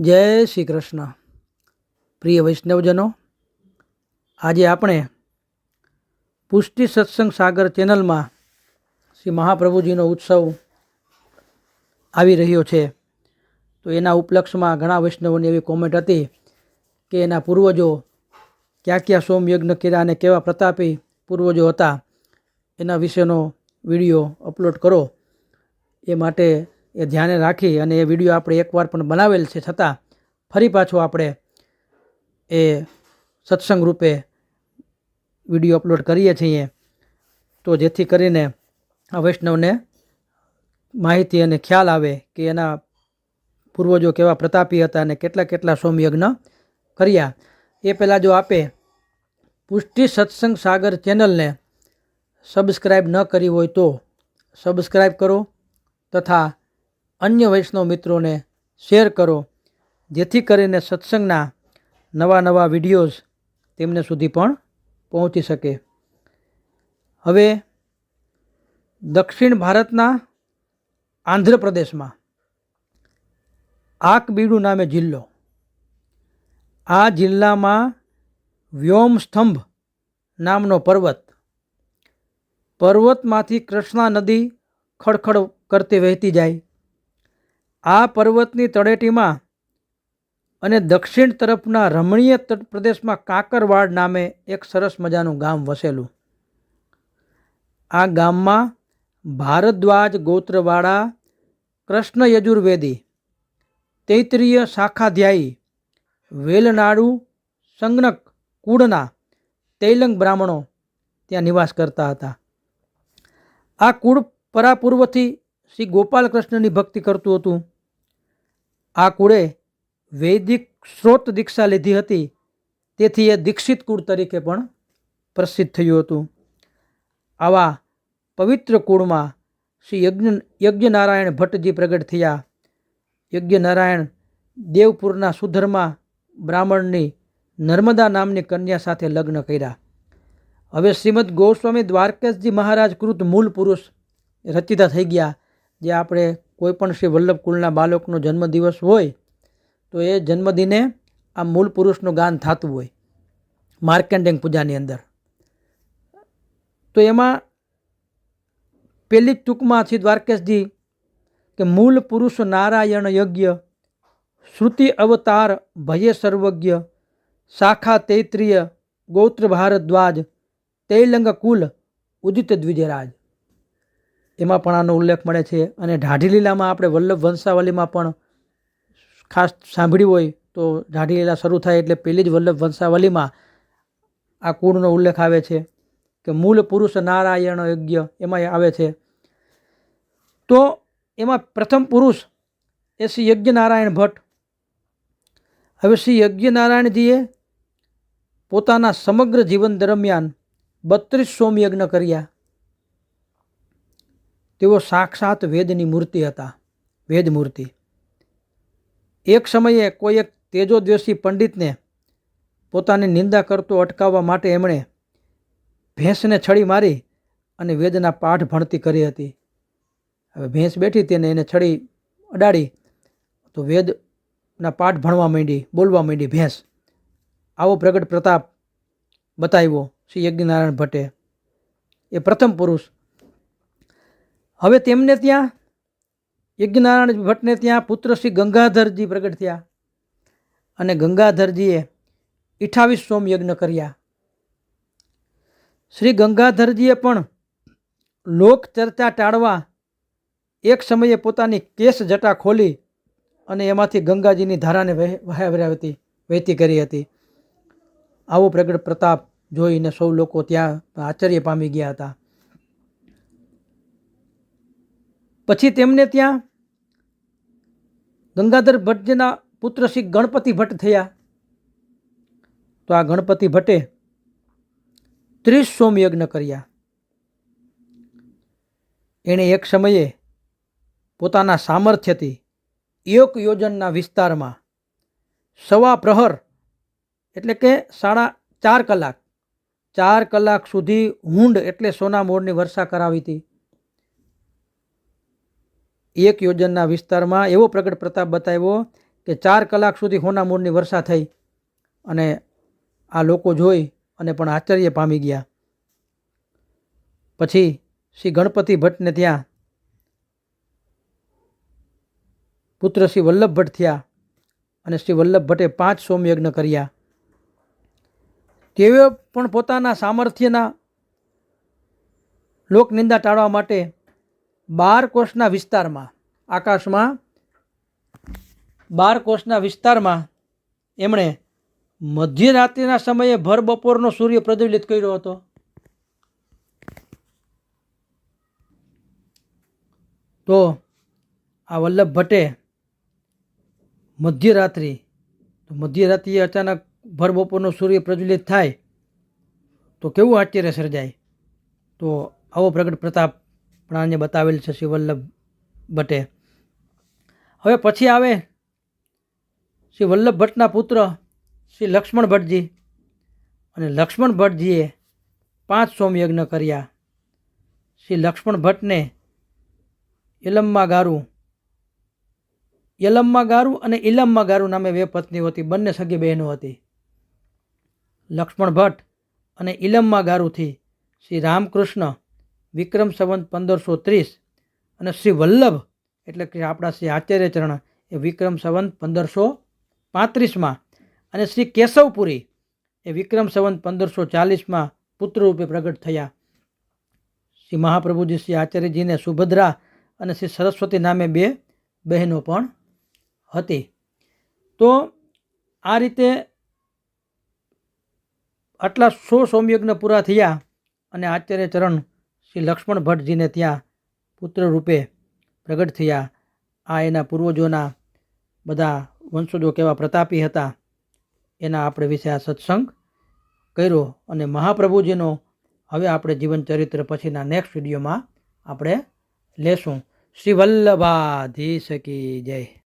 જય શ્રી કૃષ્ણ. પ્રિય વૈષ્ણવજનો, આજે આપણે પુષ્ટિ સત્સંગ સાગર ચેનલમાં શ્રી મહાપ્રભુજીનો ઉત્સવ આવી રહ્યો છે. તો એના ઉપલક્ષમાં ઘણા વૈષ્ણવોની એવી કોમેન્ટ હતી કે એના પૂર્વજો ક્યાં ક્યાં સોમયજ્ઞ કર્યા અને કેવા પ્રતાપી પૂર્વજો હતા. એના વિશેનો વીડિયો અપલોડ કરો. એ માટે એ ધ્યાને રાખી અને એ વીડિયો આપણે એકવાર પણ બનાવેલ છે છતાં ફરી પાછો આપણે એ સત્સંગ રૂપે વીડિયો અપલોડ કરીએ છીએ. તો જેથી કરીને આ વૈષ્ણવને માહિતી અને ખ્યાલ આવે કે એના પૂર્વજો કેવા પ્રતાપી હતા અને કેટલા કેટલા સોમયજ્ઞ કર્યા. એ પહેલાં જો આપે પુષ્ટિ સત્સંગ સાગર ચેનલને સબસ્ક્રાઈબ ન કરી હોય તો સબસ્ક્રાઈબ કરો તથા અન્ય વૈષ્ણવ મિત્રોને શેર કરો, જેથી કરીને સત્સંગના નવા નવા વિડીયોઝ તેમને સુધી પણ પહોંચી શકે. હવે દક્ષિણ ભારતના આંધ્રપ્રદેશમાં આકબીડુ નામે જિલ્લો. આ જિલ્લામાં વ્યોમ સ્તંભ નામનો પર્વત. પર્વતમાંથી કૃષ્ણા નદી ખડખડ કરતી વહેતી જાય. આ પર્વતની તળેટીમાં અને દક્ષિણ તરફના રમણીય પ્રદેશમાં કાકરવાડ નામે એક સરસ મજાનું ગામ વસેલું. આ ગામમાં ભારદ્વાજ ગોત્રવાળા કૃષ્ણ યજુર્વેદી તૈત્રીય શાખાધ્યાયી, વેલનાડુ સંગનક કુળના તૈલંગ બ્રાહ્મણો ત્યાં નિવાસ કરતા હતા. આ કુળ પરાપૂર્વથી શ્રી ગોપાલકૃષ્ણની ભક્તિ કરતું હતું. આ કુળે વૈદિક સ્ત્રોત દીક્ષા લીધી હતી. તેથી એ દીક્ષિત કુળ તરીકે પણ પ્રસિદ્ધ થયું હતું. આવા પવિત્ર કુળમાં શ્રી યજ્ઞ, યજ્ઞનારાયણ ભટ્ટજી પ્રગટ થયા. યજ્ઞનારાયણ દેવપુરના સુધર્મા બ્રાહ્મણની નર્મદા નામની કન્યા સાથે લગ્ન કર્યા. હવે શ્રીમદ ગોસ્વામી દ્વારકેશજી મહારાજ કૃત મૂળ પુરુષ રચિતા થઈ ગયા, જે આપણે કોઈ પણ શ્રી વલ્લભ કુળના બાળકનો જન્મદિવસ હોય, તો એ જન્મદિને આ મૂળ પુરુષનું ગાન થતું હોય, માર્કેન્ડેંગ પૂજાની અંદર. તો એમાં પેલી ટૂંકમાં શ્રી દ્વારકેશજી કે મૂળ પુરુષ નારાયણ યજ્ઞ, શ્રુતિ અવતાર ભયે સર્વજ્ઞ, શાખા તૈત્રીય, ગોત્ર ભારદ્વાજ, તૈલંગ કુલ, ઉદિત દ્વિજરાજ. એમાં પણ આનો ઉલ્લેખ મળે છે અને ઢાઢી લીલામાં આપણે વલ્લભ વંશાવલીમાં પણ ખાસ સાંભળ્યું હોય તો ઢાઢી લીલા શરૂ થાય એટલે પહેલી જ વલ્લભ વંશાવલીમાં આ કુળનો ઉલ્લેખ આવે છે કે મૂળ પુરુષ નારાયણ યજ્ઞ એમાં આવે છે. તો એમાં પ્રથમ પુરુષ એ શ્રી યજ્ઞનારાયણ ભટ્ટ. હવે શ્રી યજ્ઞનારાયણજીએ પોતાના સમગ્ર જીવન દરમિયાન બત્રીસ સોમયજ્ઞ કર્યા. તેઓ સાક્ષાત વેદની મૂર્તિ હતા, વેદ મૂર્તિ. એક સમયે કોઈ એક તેજોદ્વેષી પંડિતને પોતાની નિંદા કરતો અટકાવવા માટે એમણે ભેંસને છડી મારી અને વેદના પાઠ ભણતી કરી હતી. હવે ભેંસ બેઠી તેને એને છડી અડાડી તો વેદના પાઠ ભણવા માંડી, બોલવા માંડી, ભેંસ, આવો પ્રગટ પ્રતાપ બતાવ્યો શ્રી યજ્ઞનારાયણ ભટ્ટે. એ પ્રથમ પુરુષ હવે તેમને ત્યાં યજ્ઞનારાયણ ભટ્ટને ત્યાં પુત્ર શ્રી ગંગાધરજી પ્રગટ થયા અને ગંગાધરજીએ અઠાવીસ સોમ યજ્ઞ કર્યા. શ્રી ગંગાધરજીએ પણ લોક ચર્ચા ટાળવા એક સમયે પોતાની કેસ જટા ખોલી અને એમાંથી ગંગાજીની ધારાને વહાવ્યા હતી વહેતી કરી હતી. આવો પ્રગટ પ્રતાપ જોઈને સૌ લોકો ત્યાં આશ્ચર્ય પામી ગયા હતા. પછી તેમને ત્યાં ગંગાધર ભટ્ટના પુત્ર શ્રી ગણપતિ ભટ્ટ થયા. તો આ ગણપતિ ભટ્ટે ત્રીસ સોમયજ્ઞ કર્યા. એણે એક સમયે પોતાના સામર્થ્યથી એક યોજનના વિસ્તારમાં સવા પ્રહર એટલે કે સાડા ચાર કલાક ચાર કલાક સુધી હુંડ એટલે સોના મોરની વર્ષા કરાવી હતી. એક યોજનના વિસ્તારમાં એવો પ્રગટ પ્રતાપ બતાવ્યો કે ચાર કલાક સુધી હોના મૂળની વર્ષા થઈ અને આ લોકો જોઈ અને પણ આશ્ચર્ય પામી ગયા. પછી શ્રી ગણપતિ ભટ્ટને ત્યાં પુત્ર શ્રી વલ્લભ ભટ્ટ થયા અને શ્રી વલ્લભ ભટ્ટે પાંચ સોમયજ્ઞ કર્યા. તેઓએ પણ પોતાના સામર્થ્યના લોકનિંદા ટાળવા માટે બાર કોષના વિસ્તારમાં, આકાશમાં બાર કોષના વિસ્તારમાં એમણે મધ્યરાત્રિના સમયે ભર બપોરનો સૂર્ય પ્રજ્વલિત કર્યો હતો. તો આ વલ્લભ ભટ્ટે મધ્યરાત્રિ, તો મધ્યરાત્રિએ અચાનક ભર બપોરનો સૂર્ય પ્રજ્વલિત થાય, તો કેવું આશ્ચર્ય સર્જાય? તો આવો પ્રગટ પ્રતાપ આને બતાવેલ છે શ્રી વલ્લભ ભટ્ટે. હવે પછી આવે શ્રી વલ્લભ ભટ્ટના પુત્ર શ્રી લક્ષ્મણ ભટ્ટજી. અને લક્ષ્મણ ભટ્ટજીએ પાંચ સોમયજ્ઞ કર્યા. શ્રી લક્ષ્મણ ભટ્ટને ઇલમમાં ગારું. યલમ્મા ગારું અને ઇલમ્મા ગારું નામે બે પત્નીઓ હતી, બંને સગી બહેનો હતી. લક્ષ્મણ ભટ્ટ અને ઇલમ્મા ગારુથી શ્રી રામકૃષ્ણ વિક્રમ સંવંત પંદરસો ત્રીસ અને શ્રી વલ્લભ એટલે કે આપણા શ્રી આચાર્યચરણ એ વિક્રમ સંવંત પંદરસો પાંત્રીસમાં અને શ્રી કેશવપુરી એ વિક્રમ સંવંત પંદરસો ચાલીસમાં પુત્ર રૂપે પ્રગટ થયા. શ્રી મહાપ્રભુજી, શ્રી આચાર્યજીને સુભદ્રા અને શ્રી સરસ્વતી નામે બે બહેનો પણ હતી. તો આ રીતે આટલા સો સોમયજ્ઞ પૂરા થયા અને આચાર્ય ચરણ શ્રી લક્ષ્મણ ભટ્ટજીને ત્યાં પુત્ર રૂપે પ્રગટ થયા. આ એના પૂર્વજોના બધા વંશજો કેવા પ્રતાપી હતા, એના આપણે વિશે આ સત્સંગ કર્યો અને મહાપ્રભુજીનો હવે આપણે જીવન ચરિત્ર પછીના નેક્સ્ટ વિડીયોમાં આપણે લેશું. શ્રી વલ્લભાધીશ કી જય.